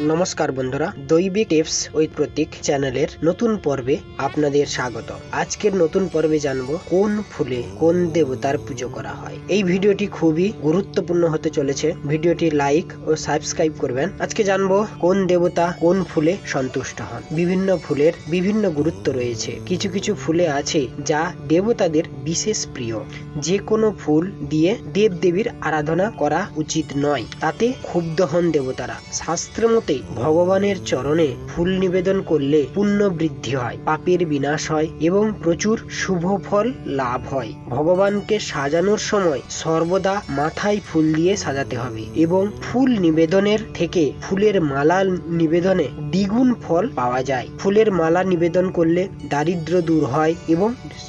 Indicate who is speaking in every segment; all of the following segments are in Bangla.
Speaker 1: নমস্কার বন্ধুরা, দৈবিক টিপস উইথ প্রতীক চ্যানেলের নতুন পর্বে আপনাদের স্বাগত। আজকের নতুন পর্বে জানব কোন ফুলে কোন দেবতার পুজো করা হয়। এই ভিডিওটি খুবই গুরুত্বপূর্ণ হতে চলেছে। ভিডিওটি লাইক ও সাবস্ক্রাইব করবেন। আজকে জানব কোন দেবতা কোন ফুলে সন্তুষ্ট হন। বিভিন্ন ফুলের বিভিন্ন গুরুত্ব রয়েছে। কিছু কিছু ফুলে আছে যা দেবতাদের বিশেষ প্রিয়। যে কোনো ফুল দিয়ে দেব দেবীর আরাধনা করা উচিত নয়। তাতে ক্ষুব্ধ হন দেবতারা। শাস্ত্র মতে ভগবানের চরণে ফুল নিবেদন করলে পুণ্য বৃদ্ধি হয়, পাপের বিনাশ হয় এবং প্রচুর শুভ ফল লাভ হয়। ভগবানকে সাজানোর সময় সর্বদা মাথায় ফুল দিয়ে সাজাতে হবে এবং ফুল নিবেদনের থেকে ফুলের মালা নিবেদনে দ্বিগুণ ফল পাওয়া যায়। ফুলের মালা নিবেদন করলে দারিদ্র দূর হয় এবং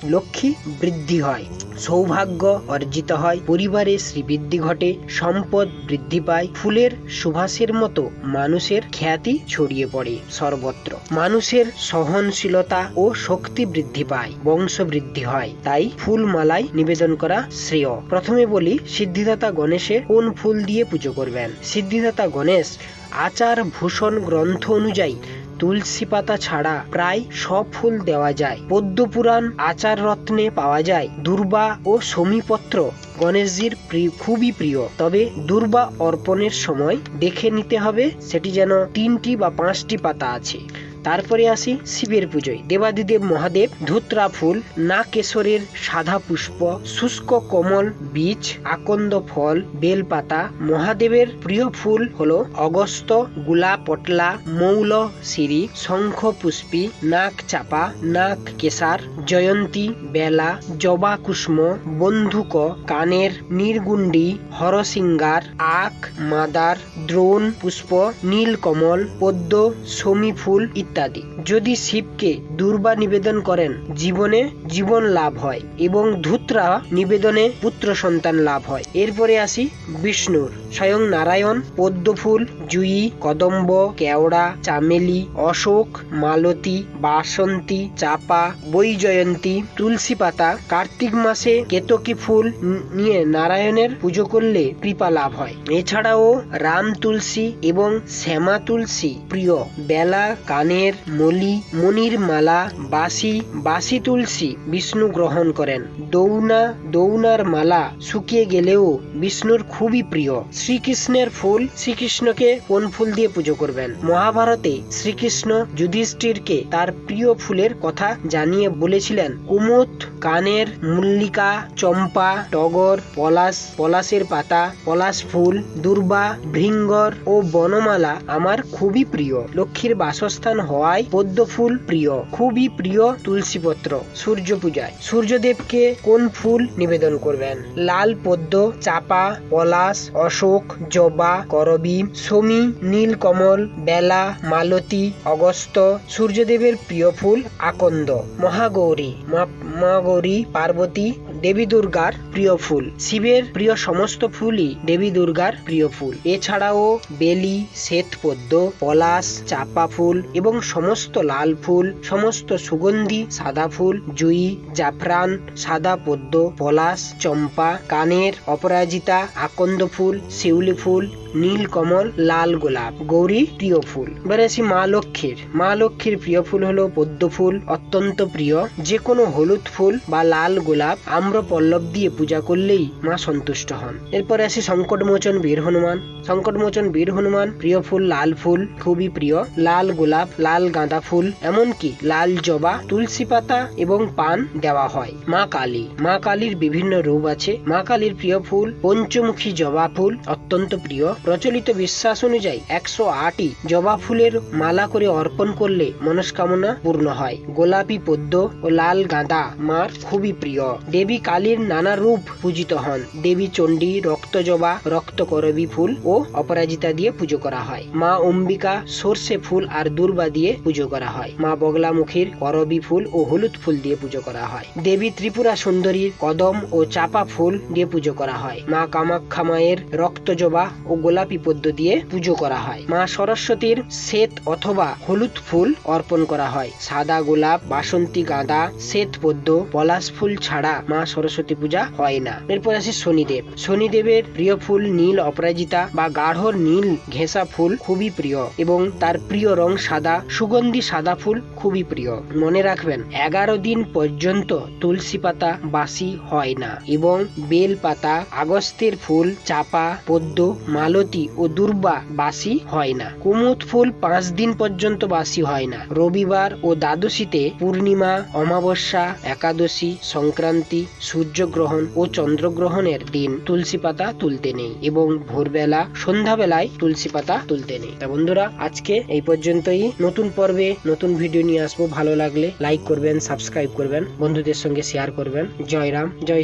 Speaker 1: লক্ষ্মী বৃদ্ধি হয়। সৌভাগ্য অর্জিত হয়। পরিবারে শ্রীবৃদ্ধি ঘটে, সম্পদ বৃদ্ধি পায়, ফুলের সুভাষের মতো মানুষের খ্যাতি ছড়িয়ে পড়ে সর্বত্র। মানুষের সহনশীলতা ও শক্তি বৃদ্ধি পায়, বংশ বৃদ্ধি হয়। তাই ফুল মালায় নিবেদন করা শ্রেয়। প্রথমে বলি সিদ্ধিদাতা গণেশের কোন ফুল দিয়ে পুজো করবেন? সিদ্ধিদাতা গণেশ আচার ভূষণ গ্রন্থ অনুযায়ী তুলসী পাতা ছাড়া প্রায় সব ফুল দেওয়া যায়। পদ্ম পুরাণ, আচার রত্নে পাওয়া যায়। দুর্বা ও সমীপত্র গণেশজির খুবই প্রিয়। তবে দুর্বা অর্পণের সময় দেখে নিতে হবে, সেটি যেন তিনটি বা পাঁচটি পাতা আছে। তারপরে আসি শিবের পুজোয়। দেবাদিদেব মহাদেব, ধুত্রা ফুল না কেশরের সাদা পুষ্প, শুষ্ক কমল বীজ, আকন্দ ফল, বেলপাতা, মহাদেবের প্রিয় ফুল হলো অগস্ত গোলাপ পটলা মৌল সিরি শঙ্খ পুষ্পী, নাক চাপা, নাক কেশার, জয়ন্তী বেলা, জবা কুষ্ম বন্ধুক, কানের নির্গুন্ডি হরসিঙ্গার, আখ, মাদার, দ্রোণ পুষ্প নীলকমল পদ্ম সমী ফুল ইত্যাদি। যদি শিবকে দুর্বা নিবেদন করেন, জীবনে জীবন লাভ হয় এবং ধূত্রা নিবেদনে পুত্র সন্তান লাভ হয়। এরপরে আসি বিষ্ণুর। স্বয়ং নারায়ণ, পদ্মফুল, জুই, কদম্ব, কেওড়া, চামেলি, অশোক, মালতী, বাসন্তী, চাপা, বৈজয়ন্তী, তুলসী পাতা, কার্তিক মাসে কেতকী ফুল নিয়ে নারায়ণের পুজো করলে কৃপা লাভ হয়। এছাড়াও রাম তুলসী এবং শ্যামা তুলসী প্রিয়। বেলা কানের মলি মনির মালা বাসি বাসি তুলসী বিষ্ণু গ্রহণ করেন। দৌনা, দৌনার মালা শুকিয়ে গেলেও বিষ্ণুর খুবই প্রিয়। শ্রীকৃষ্ণের ফুল শ্রীকৃষ্ণকে কোন ফুল দিয়ে পুজো করবেন? মহাভারতে শ্রীকৃষ্ণ যুধিষ্ঠিরকে তার প্রিয় ফুলের কথা জানিয়ে বলেছিলেন। কুমুদ, কানের, মল্লিকা, চম্পা, টগর, পলাশ, পলাশের পাতা, পলাশ ফুল, দুর্বা, ভৃঙ্গর ও বনমালা আমার খুবই প্রিয়। লক্ষ্মীর বাসস্থান হওয়ায় পদ্ম ফুল প্রিয়, খুবই প্রিয় তুলসী পত্র সূর্য পূজায় সূর্যদেবকে কোন ফুল নিবেদন করবেন? লাল পদ্ম, চাপা, পলাশ, অশোক, জবা, করবী, সমী, নীলকমল, বেলা, মালতী, অগস্ত। সূর্যদেবের প্রিয় ফুল আকন্দ। মহাগৌরী, মা- মা পার্বতী দেবী দুর্গার প্রিয় ফুল। শিবের প্রিয় সমস্ত ফুলই দেবী দুর্গার প্রিয় ফুল। এছাড়াও বেলি, শ্বেত পদ্ম, পলাশ, চাপা ফুল এবং সমস্ত লাল ফুল, সমস্ত সুগন্ধি, সাদা ফুল, জুই, জাফরান, সাদা পদ্ম, পলাশ, চম্পা, কানের অপরাজিতা, আকন্দ ফুল, শিউলি ফুল নীল কমল, লাল গোলাপ, গৌরী প্রিয় ফুল। এবারে আসি মা লক্ষ্মীর। মা লক্ষ্মীর প্রিয় ফুল হলো পদ্ম ফুল, অত্যন্ত প্রিয়। যে কোনো হলুদ ফুল বা লাল গোলাপ আম্র পল্লব দিয়ে পূজা করলেই মা সন্তুষ্ট হন। এরপরে আসি সংকটমোচন বীর হনুমান। সংকটমোচন বীর হনুমান, প্রিয় ফুল, লাল ফুল, খুবই প্রিয়। লাল গোলাপ, লাল গাঁদা ফুল, এমনকি লাল জবা, তুলসী পাতা এবং পান দেওয়া হয়। মা কালী। মা কালীর বিভিন্ন রূপ আছে। মা কালীর প্রিয় ফুল পঞ্চমুখী জবা ফুল, অত্যন্ত প্রিয়। প্রচলিত বিশ্বাস অনুযায়ী একশো আটই জবা ফুলের মালা করে অর্পণ করলে মনস্কামনা পূর্ণ হয়। গোলাপি পদ্ম ও লাল গাঁদা মার খুবই প্রিয়। দেবী কালীর নানা রূপ পূজিত হন। দেবী চণ্ডী, রক্ত জবা রক্ত করবী ফুল ও অপরাজিতা দিয়ে পুজো করা হয়। মা অম্বিকা সর্ষে ফুল আর দুর্বা দিয়ে পুজো করা হয়। মা বগলামুখীর করবী ফুল ও হলুদ ফুল দিয়ে পুজো করা হয়। দেবী ত্রিপুরা সুন্দরীর কদম ও চাপা ফুল দিয়ে পুজো করা হয়। মা কামাখ্যা মায়ের রক্ত জবা ও গোলাপি পদ্ম দিয়ে পুজো করা হয়। মা সরস্বতীর শ্বেত অথবা হলুদ ফুল অর্পণ করা হয়। সাদা গোলাপ, বাসন্তী গাঁদা, শ্বেত পদ্ম, পলাশ ফুল ছাড়া মা সরস্বতী পূজা হয় না। এরপর আসে শনিদেব। শনিদেবের প্রিয় ফুল নীল অপরাজিতা বা গাঢ় নীল ঘেঁষা ফুল খুবই প্রিয় এবং তার প্রিয় রং সাদা, সুগন্ধি সাদা ফুল খুবই প্রিয়। মনে রাখবেন, এগারো দিন পর্যন্ত তুলসী পাতা বাসি হয় না এবং বেল পাতা, আগস্তের ফুল, চাপা, পদ্ম মালতী ও দুর্বা বাসি হয় না। কুমুদ ফুল পাঁচ দিন পর্যন্ত বাসি হয় না। রবিবার ও দ্বাদশীতে পূর্ণিমা, অমাবস্যা, একাদশী, সংক্রান্তি, সূর্যগ্রহণ ও চন্দ্রগ্রহণের দিন তুলসী পাতা তুলতে নেই এবং ভোরবেলা, সন্ধ্যাবেলায় তুলসী পাতা তুলতে নেই। তা বন্ধুরা, আজকে এই পর্যন্তই। নতুন পর্বে নতুন ভিডিও নিয়ে আসব। ভালো লাগলে লাইক করবেন, সাবস্ক্রাইব করবেন, বন্ধুদের সঙ্গে শেয়ার করবেন। জয় রাম, জয়